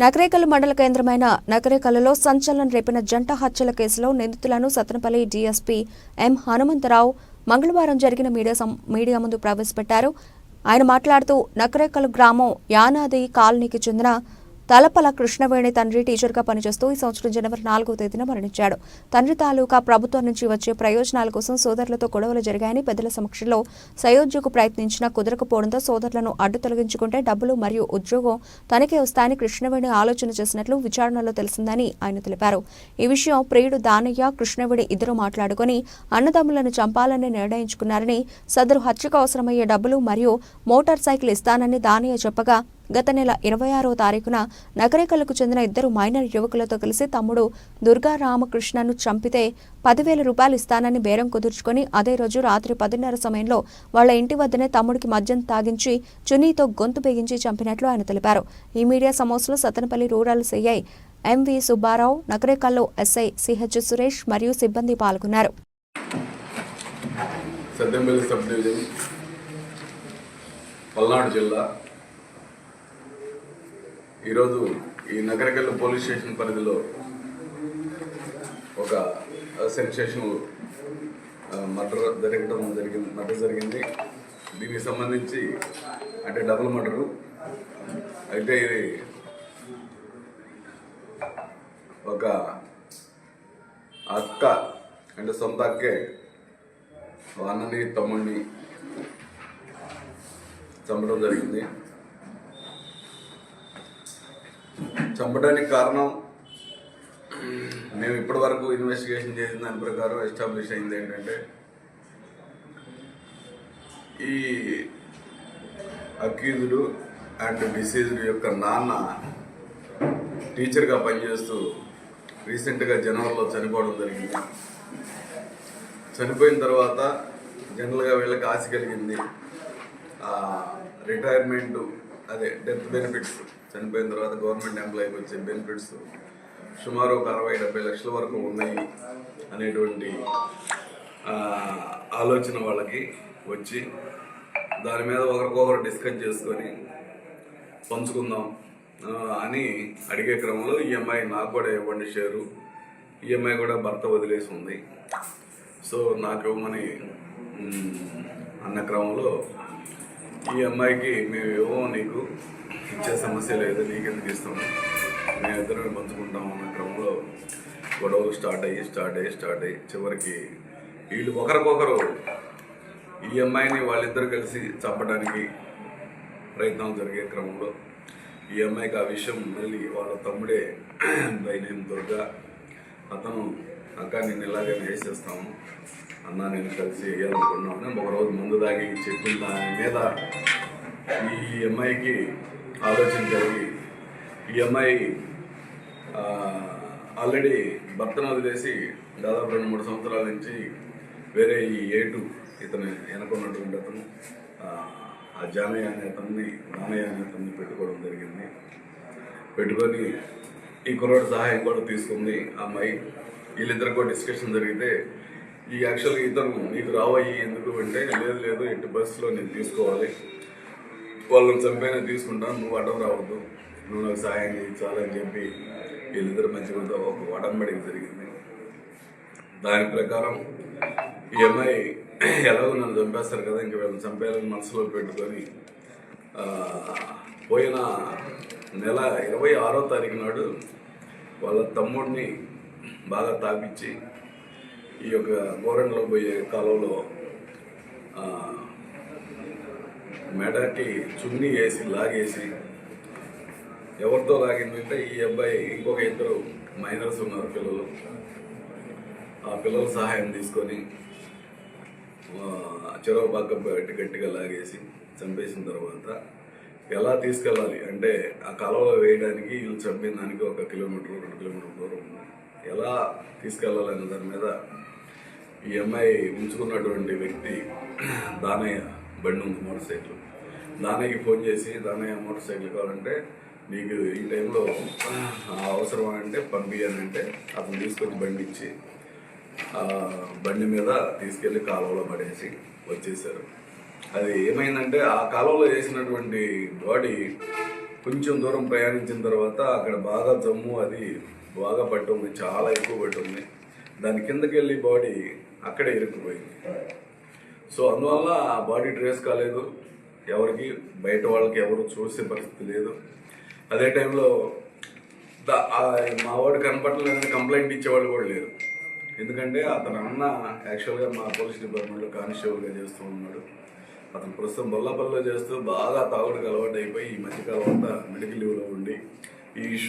నకరేకల్ మండల కేంద్రమైన నకరేకల్లో సంచలనం రేపిన జంట హత్యల కేసులో నిందితులను సత్నపల్లి డీఎస్పీ ఎం హనుమంతరావు మంగళవారం జరిగిన మీడియా సం- మీడియా ముందు ప్రవేశపెట్టారు. ఆయన మాట్లాడుతూ నకరేకల్ గ్రామం యానాది కాలనీకి చెందిన తలపల కృష్ణవేణి తండ్రి టీచర్గా పనిచేస్తూ ఈ సంవత్సరం జనవరి నాలుగో తేదీన మరణించాడు. తండ్రి తాలూకా ప్రభుత్వం నుంచి వచ్చే ప్రయోజనాల కోసం సోదరులతో గొడవలు జరిగాయని పెద్దల సమక్షంలో సయోధ్యకు ప్రయత్నించినా కుదరకపోవడంతో సోదరులను అడ్డు తొలగించుకుంటే డబ్బులు మరియు ఉద్యోగం తనకే వస్తాయని కృష్ణవేణి ఆలోచన చేసినట్లు విచారణలో తెలిసిందని ఆయన తెలిపారు. ఈ విషయం ప్రియుడు దానయ్య కృష్ణవేణి ఇద్దరు మాట్లాడుకుని అన్నదమ్ములను చంపాలని నిర్ణయించుకున్నారని సదరు హత్యకు అవసరమయ్యే డబ్బులు మరియు మోటార్ సైకిల్ ఇస్తానని దానయ్య చెప్పగా గత నెల ఇరవై ఆరో తారీఖున నగరేకలకు చెందిన ఇద్దరు మైనర్ యువకులతో కలిసి తమ్ముడు దుర్గా రామకృష్ణను చంపితే పదివేల రూపాయలు ఇస్తానని బేరం కుదుర్చుకొని అదే రోజు రాత్రి పదిన్నర సమయంలో వాళ్ళ ఇంటి వద్దనే తమ్ముడికి మద్యం తాగించి చునీతో గొంతు బిగించి చంపినట్లు ఆయన తెలిపారు. ఈ మీడియా సమావేశంలో Sattenapalli rural CI MV Subbarao నగరేకల్లో SI CH Suresh మరియు సిబ్బంది పాల్గొన్నారు. పల్నాడు జిల్లా ఈరోజు ఈ నగరకల్లు పోలీస్ స్టేషన్ పరిధిలో ఒక సెన్సేషన్ మర్డర్ జరగడం జరిగింది మర్డర్ జరిగింది. దీనికి సంబంధించి అంటే డబుల్ మర్డరు. అయితే ఇది ఒక అక్క అంటే సొంత అక్కే అన్నని తమ్ముడిని చంపడం జరిగింది. చంపడానికి కారణం మేము ఇప్పటి వరకు ఇన్వెస్టిగేషన్ చేసిన దాని ప్రకారం ఎస్టాబ్లిష్ అయింది ఏంటంటే ఈ అక్యూజుడు అండ్ డిసీజుడు యొక్క నాన్న టీచర్గా పనిచేస్తూ రీసెంట్గా జనవరిలో చనిపోవడం జరిగింది. చనిపోయిన తర్వాత జనరల్గా వీళ్ళకి ఆశ కలిగింది రిటైర్మెంట్ అదే డెత్ బెనిఫిట్స్. చనిపోయిన తర్వాత గవర్నమెంట్ ఎంప్లాయీకి వచ్చే బెనిఫిట్స్ సుమారు ఒక అరవై డెబ్బై లక్షల వరకు ఉన్నాయి అనేటువంటి ఆలోచన వాళ్ళకి వచ్చి దాని మీద ఒకరికొకరు డిస్కస్ చేసుకొని పంచుకుందాం అని అడిగే క్రమంలో ఈఎంఐ నాకు కూడా ఇవ్వండి షేరు. ఈఎంఐ కూడా భర్త వదిలేసి ఉంది. సో నాకు ఇవ్వమని అన్న క్రమంలో ఈ అమ్మాయికి మేము ఇవ్వము నీకు. ఇచ్చే సమస్య లేదు నీకెందుకు ఇస్తాము మేము ఇద్దరం పంచుకుంటాం అన్న క్రమంలో గొడవలు స్టార్ట్ అయ్యి స్టార్ట్ అయ్యి స్టార్ట్ అయ్యి చివరికి వీళ్ళు ఒకరికొకరు ఈ అమ్మాయిని వాళ్ళిద్దరు కలిసి చంపడానికి ప్రయత్నం జరిగే క్రమంలో ఈ అమ్మాయికి ఆ విషయం మళ్ళీ వాళ్ళ తమ్ముడే బైనేం దుర్గా అతను అక్క నేను ఇలాగే వేసేస్తాము అన్న నేను కలిసి వేయాలనుకున్నాను ఒక రోజు ముందు దాగి చెప్పిన దాని మీద ఈ అమ్మాయికి ఆలోచన జరిగి ఈ అమ్మాయి ఆల్రెడీ భర్తను వదిలేసి దాదాపు రెండు మూడు సంవత్సరాల నుంచి వేరే ఈ ఏటు ఇతను వెనకున్నటువంటి అతను ఆ, ఆ జానయ్య అనే అతన్ని నానయ్య అనే అతన్ని పెట్టుకోవడం జరిగింది. పెట్టుకొని ఈ కుర్రోడు సహాయం కూడా తీసుకుంది ఆ అమ్మాయి. వీళ్ళిద్దరికి కూడా డిస్కషన్ జరిగితే ఈ యాక్చువల్గా ఇతను నీకు రావయ్యి ఎందుకు అంటే లేదు లేదు ఎట్టి బస్సులో నేను తీసుకోవాలి. వాళ్ళని చంపైనా తీసుకుంటాను నువ్వు అడ్డం రావద్దు. నువ్వు నాకు సహాయం చేయించాలని చెప్పి వీళ్ళిద్దరు మంచిగా ఒక వడంబడికి జరిగింది. దాని ప్రకారం ఈ అమ్మాయి ఎలాగో నన్ను చంపేస్తారు కదా ఇంక వీళ్ళని చంపేయాలని మనసులో పెట్టుకొని పోయిన నెల ఇరవై ఆరో తారీఖు నాడు వాళ్ళ తమ్ముడిని బాగా తాపించి ఈ యొక్క గోరంలో పోయే కాలంలో మెడకి చున్నీ వేసి లాగేసి ఎవరితో లాగిందంటే ఈ అబ్బాయి ఇంకొక ఇద్దరు మైనర్స్ ఉన్నారు పిల్లలు. ఆ పిల్లల సహాయం తీసుకొని చెరవ పక్క గట్టి గట్టిగా లాగేసి చంపేసిన తర్వాత ఎలా తీసుకెళ్ళాలి అంటే ఆ కాలువలో వేయడానికి వీళ్ళు చంపిన దానికి ఒక కిలోమీటర్ రెండు కిలోమీటర్ దూరం ఉంది. ఎలా తీసుకెళ్ళాలనే దాని మీద ఈ అమ్మాయి ఉంచుకున్నటువంటి వ్యక్తి దానయ్య బండి ఉంది మోటార్ సైకిల్. నాన్నకి ఫోన్ చేసి నాన్నయ్య మోటార్ సైకిల్ కావాలంటే నీకు ఈ టైంలో అవసరం అంటే పంపించానంటే అతను తీసుకొచ్చి బండి ఇచ్చి ఆ బండి మీద తీసుకెళ్ళి కాలువలో పడేసి వచ్చేసారు. అది ఏమైందంటే ఆ కాలువలో వేసినటువంటి బాడీ కొంచెం దూరం ప్రయాణించిన తర్వాత అక్కడ బాగా జమ్ము అది బాగా పట్టుంది చాలా ఎక్కువ పట్టుంది. దాని కిందకి వెళ్ళి బాడీ అక్కడే ఇరుక్కుపోయింది. సో అందువల్ల ఆ బాడీ ట్రేస్ కాలేదు. ఎవరికి బయట వాళ్ళకి ఎవరు చూసే పరిస్థితి లేదు. అదే టైంలో మా వాడు కనపడలేదని కంప్లైంట్ ఇచ్చేవాళ్ళు కూడా లేరు. ఎందుకంటే అతను అన్న యాక్చువల్గా మా పోలీస్ డిపార్ట్మెంట్లో కానిస్టేబుల్గా చేస్తూ ఉన్నాడు. అతను ప్రస్తుతం బొల్లపల్లిలో చేస్తూ బాగా తాగుడుకు అలవాటు అయిపోయి ఈ మధ్యకాలం అంతా మెడికల్ లీవ్లో ఉండి ఈ ఇష్యూ